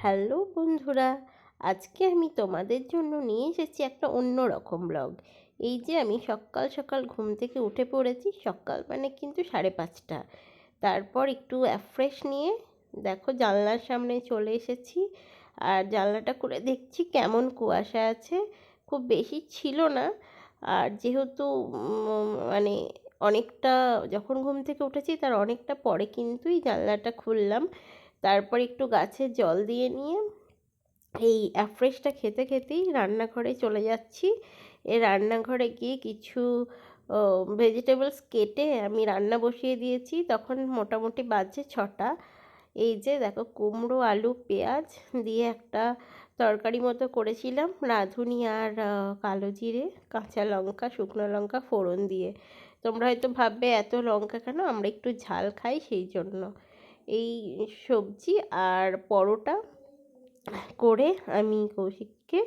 Hello বন্ধুরা, আজকে আমি তোমাদের জন্য নিয়ে এসেছি একটা অন্য রকম ব্লগ এই যে আমি সকাল সকাল ঘুম থেকে উঠে পড়েছি, সকাল মানে কিন্তু সাড়ে পাঁচটা। তারপর একটু অ্যাফ্রেশ নিয়ে দেখো জানলার সামনে চলে এসেছি আর জানলাটা করে দেখছি কেমন কুয়াশা আছে। খুব বেশি ছিল না আর যেহেতু মানে অনেকটা যখন ঘুম থেকে উঠেছি তার অনেকটা পরে কিন্তুই জানলাটা খুললাম। তারপর একটু গাছে জল দিয়ে নিয়ে এই অ্যাফ্রেশটা খেতে খেতেই রান্নাঘরে চলে যাচ্ছি। এ রান্নাঘরে গিয়ে কিছু ভেজিটেবলস কেটে আমি রান্না বসিয়ে দিয়েছি। তখন মোটামুটি বাজছে ছটা। এই যে দেখো কুমড়ো, আলু, পেঁয়াজ দিয়ে একটা তরকারি মতো করেছিলাম। রাঁধুনি আর কালো জিরে, কাঁচা লঙ্কা, শুকনো লঙ্কা ফোড়ন দিয়ে। তোমরা হয়তো ভাববে এত লঙ্কা কেন? আমরা একটু ঝাল খাই সেই জন্য। এই সবজি আর পরোটা করে আমি কৌশিককে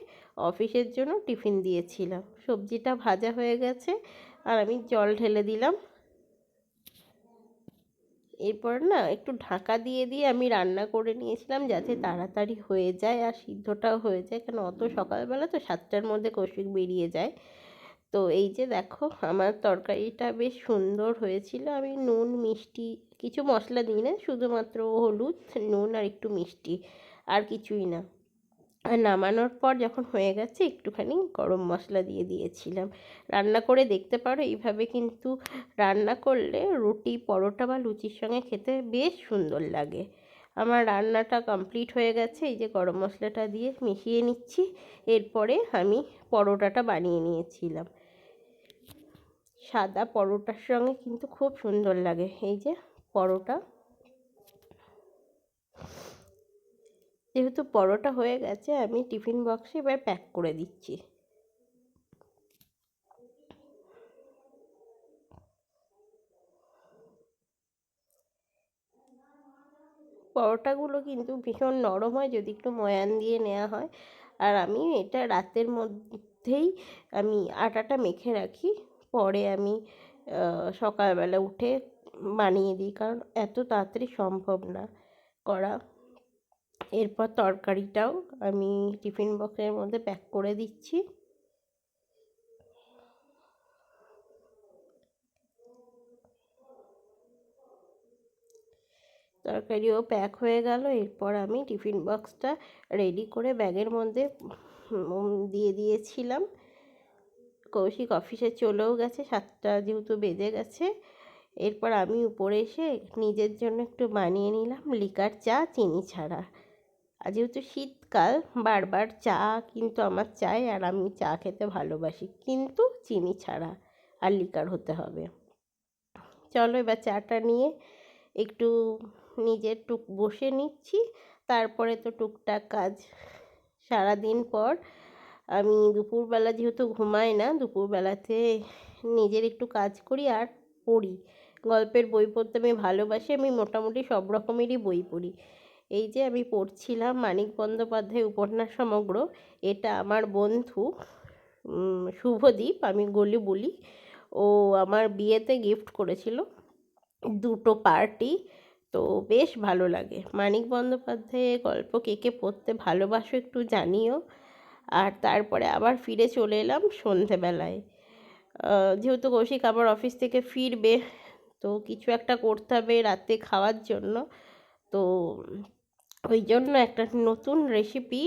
অফিসের জন্য টিফিন দিয়েছিলাম। সবজিটা ভাজা হয়ে গেছে আর আমি জল ঢেলে দিলাম। এরপর না একটু ঢাকা দিয়ে দিয়ে আমি রান্না করে নিয়েছিলাম যাতে তাড়াতাড়ি হয়ে যায় আর সিদ্ধটাও হয়ে যায়। কেন অত সকালবেলা তো সাতটার মধ্যে কৌশিক বেরিয়ে যায়। তো এই যে দেখো, আমার তরকারিটা বেশ সুন্দর হয়েছিল। আমি নুন, মিষ্টি কিছু মশলা দিই না, শুধুমাত্র হলুদ, নুন আর একটু মিষ্টি আর কিছুই না। আর নামানোর পর যখন হয়ে গেছে, একটুখানি গরম মশলা দিয়ে দিয়েছিলাম। রান্না করে দেখতে পারো, এইভাবে কিন্তু রান্না করলে রুটি, পরোটা বা লুচির সঙ্গে খেতে বেশ সুন্দর লাগে। আমার রান্নাটা কমপ্লিট হয়ে গেছে, এই যে গরম মশলাটা দিয়ে মিশিয়ে নিচ্ছি। এরপরে আমি পরোটাটা বানিয়ে নিয়েছিলাম। সাদা পরোটার সঙ্গে কিন্তু খুব সুন্দর লাগে। এই যে পরোটা। যেহেতু পরোটা হয়ে গেছে, আমি টিফিন বক্সে এবার প্যাক করে দিচ্ছি। পরোটাগুলো কিন্তু ভীষণ নরম হয়, যদি একটু ময়ান দিয়ে নেওয়া হয়। আর আমি এটা রাতের মধ্যেই আমি আটাটা মেখে রাখি। পরে আমি সকালবেলা উঠে বানিয়ে দিই। কারণ এত তাড়াতাড়ি সম্ভব না করা। এরপর তরকারিটাও আমি টিফিন বক্সের মধ্যে প্যাক করে দিচ্ছি। তরকারিও প্যাক হয়ে গেল। এরপর আমি টিফিন বক্সটা রেডি করে ব্যাগের মধ্যে দিয়ে দিয়েছিলাম। কৌশিক অফিসে চলেও গেছে, সাতটা যেহেতু বেজে গেছে। এরপর আমি উপরে এসে নিজের জন্য একটু বানিয়ে নিলাম লিকার চা, চিনি ছাড়া। আর যেহেতু শীতকাল, বারবার চা কিন্তু আমার চাই আর আমি চা খেতে ভালোবাসি, কিন্তু চিনি ছাড়া আর লিকার হতে হবে। চলো এবার চাটা নিয়ে একটু নিজের টুক বসে নিচ্ছি। তারপরে তো টুকটাক কাজ সারাদিন পর আমি দুপুরবেলা যেহেতু ঘুমাই না, দুপুরবেলাতে নিজের একটু কাজ করি আর পড়ি। গল্পের বই পড়তে আমি ভালোবাসি, আমি মোটামুটি সব রকমেরই বই পড়ি। এই যে আমি পড়ছিলাম মানিক বন্দ্যোপাধ্যায় উপন্যাস সমগ্র, এটা আমার বন্ধু শুভদীপ, আমি গলি বলি। ও আমার বিয়েতে গিফট করেছিল দুটো পার্টি তো বেশ ভালো লাগে। মানিক বন্দ্যোপাধ্যায়ের গল্প কে কে পড়তে ভালোবাসো একটু জানিও। আর তারপরে আবার ফিরে চলে এলাম সন্ধেবেলায়। যেহেতু কৌশিক আবার অফিস থেকে ফিরবে, তো কিছু একটা করতে হবে রাতে খাওয়ার জন্য। তো ওই জন্য একটা নতুন রেসিপি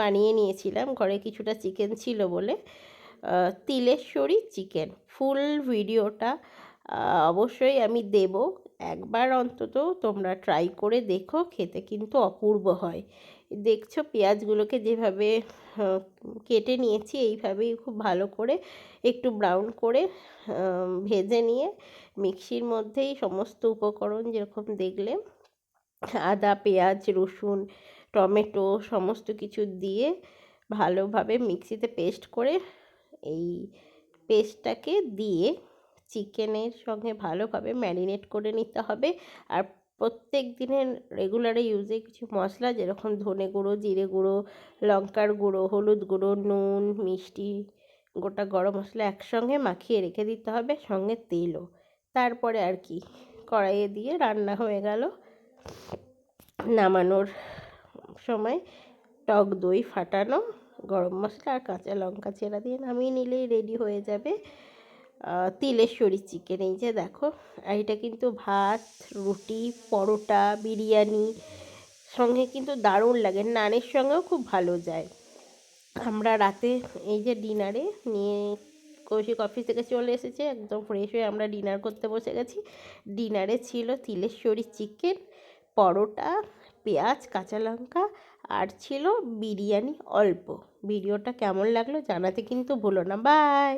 বানিয়ে নিয়েছিলাম। ঘরে কিছুটা চিকেন ছিল বলে। তিলেশ্বরী চিকেন ফুল ভিডিওটা অবশ্যই আমি দেব। একবার অন্তত তোমরা ট্রাই করে দেখো, খেতে কিন্তু অপূর্ব হয়। দেখছ পেঁয়াজগুলোকে যেভাবে কেটে নিয়েছি, এইভাবেই খুব ভালো করে একটু ব্রাউন করে ভেজে নিয়ে মিক্সির মধ্যেই সমস্ত উপকরণ যেরকম দেখলে, আদা, পেঁয়াজ, রসুন, টমেটো সমস্ত কিছু দিয়ে ভালোভাবে মিক্সিতে পেস্ট করে এই পেস্টটাকে দিয়ে চিকেনের সঙ্গে ভালোভাবে ম্যারিনেট করে নিতে হবে। আর প্রত্যেক দিনের রেগুলারে ইউজে কিছু মশলা যেরকম ধনে গুঁড়ো, জিরে গুঁড়ো, লঙ্কার গুঁড়ো, হলুদ গুঁড়ো, নুন, মিষ্টি, গোটা গরম মশলা একসঙ্গে মাখিয়ে রেখে দিতে হবে সঙ্গে তেলও। তারপরে আর কি, কড়াইয়ে দিয়ে রান্না হয়ে গেল। নামানোর সময় টক দই ফাটানো, গরম মশলা আর কাঁচা লঙ্কা চেরা দিয়ে নামিয়ে নিলেই রেডি হয়ে যাবে। তিলেশ্বরী চিকেন, এই যে দেখো, আর এটা কিন্তু ভাত, রুটি, পরোটা, বিরিয়ানি, সঙ্গে কিন্তু দারুণ লাগে, নানের সঙ্গেও খুব ভালো যায়। আমরা রাতে এই যে ডিনারে নিয়ে কৌশিক অফিস থেকে চলে এসেছে, একদম ফ্রেশ হয়ে আমরা ডিনার করতে বসে গেছি। ডিনারে ছিল তিলেশ্বরী চিকেন, পরোটা, পেঁয়াজ, কাঁচা লঙ্কা, আর ছিল বিরিয়ানি অল্প। ভিডিওটা কেমন লাগল জানাতে কিন্তু ভুলো না। বাই!